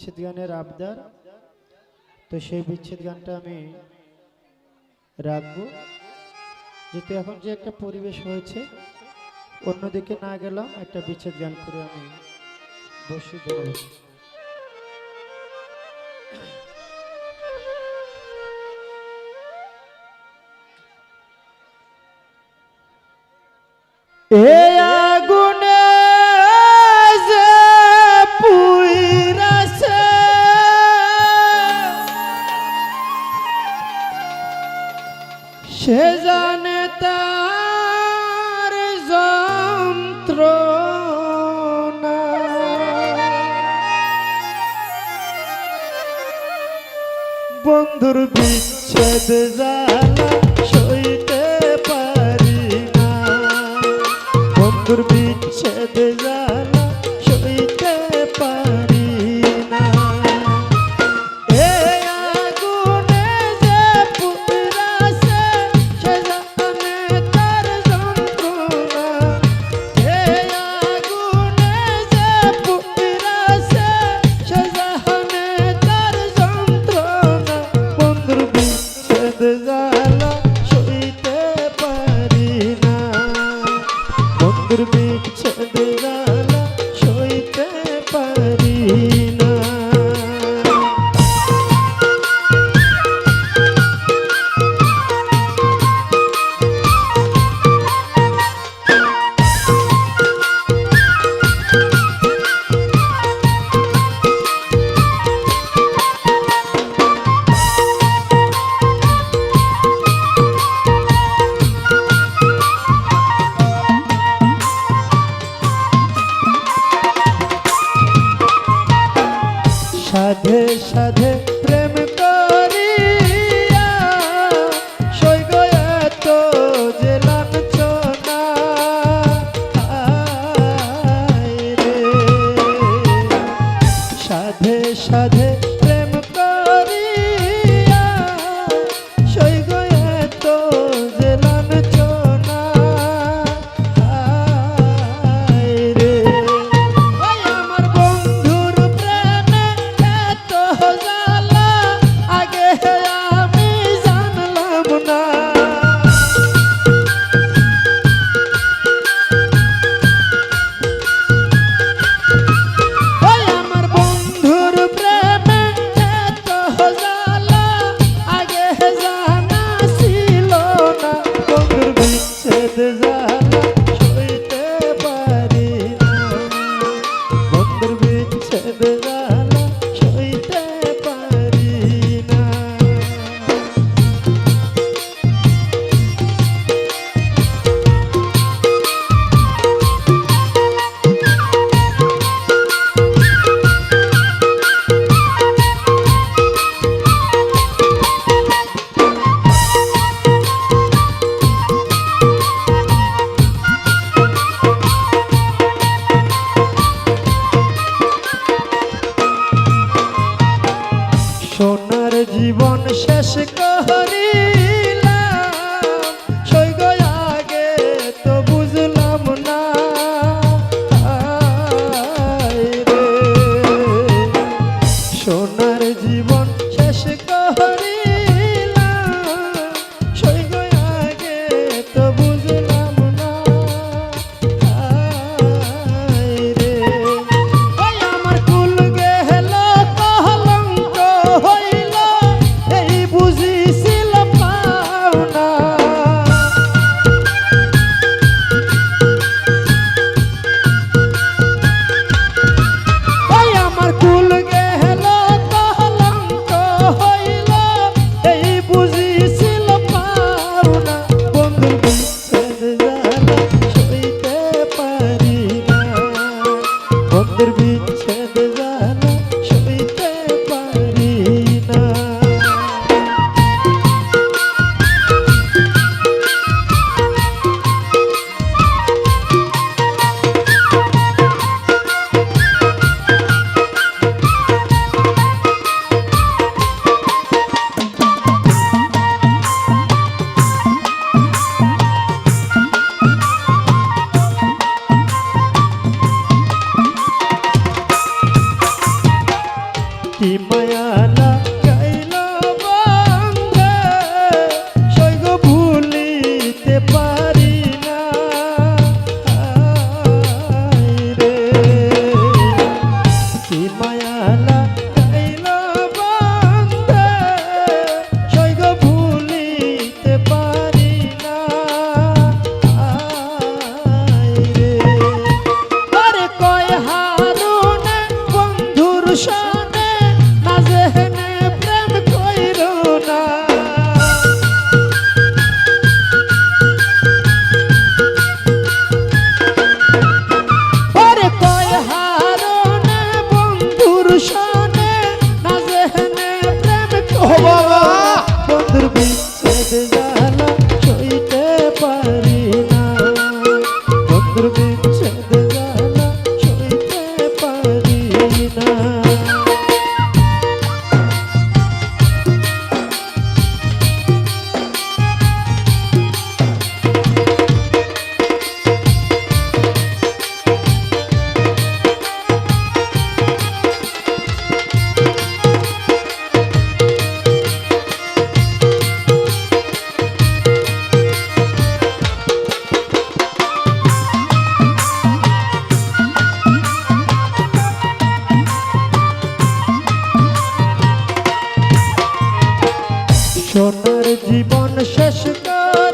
বিচ্ছেদ গানের আবদার তো সেই বিচ্ছেদ গানটা আমি রাখব যেহেতু এখন যে একটা পরিবেশ হয়েছে, অন্যদিকে না গেলাম একটা বিচ্ছেদ গান করে আমি বসে দেবো Yeah. সে জানে তার যন্ত্র বন্ধুর বিচ্ছেদ জালা সইতে পারি না। বন্ধুর বিচ্ছেদ জালা the দেবে की बयान कश का